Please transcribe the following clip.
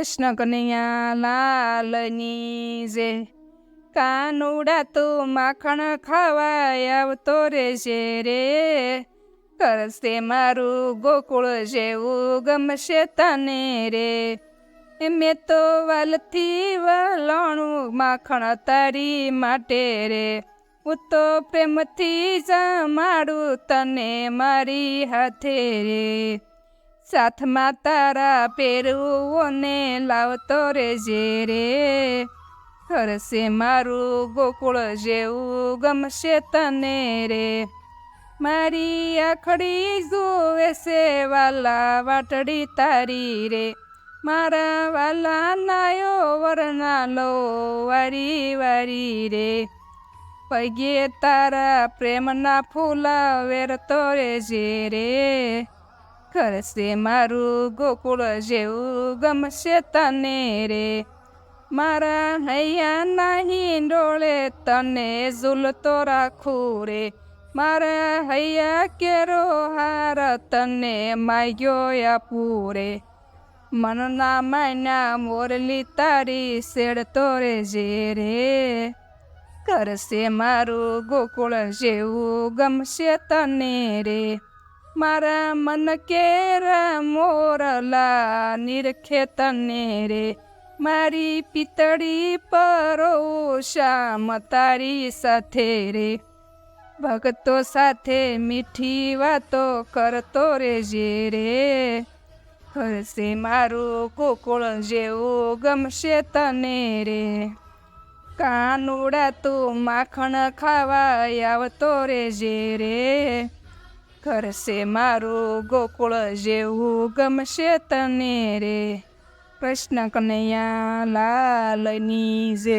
કૃષ્ણ કનૈયા લાલની જે કાનુડા તો માખણ ખાવાય આવતો રહેશે રે, કરશે મારું ગોકુળ જેવું ગમશે તને રે. મેં તો વાલથી વલણું માખણ તારી માટે રે, હું તો પ્રેમથી જમાડું તને મારી હાથે રે. સાથમાં તારા પેરુઓને લાવતો રેજે રે કરશે મારું ગોકુળ જેવું ગમશે તને રે. મારી આખડી જોવે છે વાલા વાટડી તારી રે. મારા વાલા નાયો વરના લો વારી વારી રે. પગે તારા પ્રેમના ફૂલા વેરતો રેજે રે કરશે મારું ગોકુળ જેવું ગમશે તને રે મારા હૈયા નહીં ડોળે તને ઝૂલતો રાખું રે મારા હૈયા કેરો હાર તને માગ્યો આપું રે મનના માયના મોરલી તારી શેડતો રે જે રે કરશે મારું ગોકુળ જેવું ગમશે તને રે મારા મન કેરા મોરલા નિરખે તને રે. મારી પિતળી પરો શ્યામ તારી સાથે રે. ભક્તો સાથે મીઠી વાતો કરતો રેજે રે. કરશે મારું ગોકુળ જેવું ગમશે તને રે. કાનુડા તું માખણ ખાવા આવતો રેજે રે. કરશે મારું ગોકુળ જેવું ગમશે તને રે કૃષ્ણ કનૈયા લાલની જે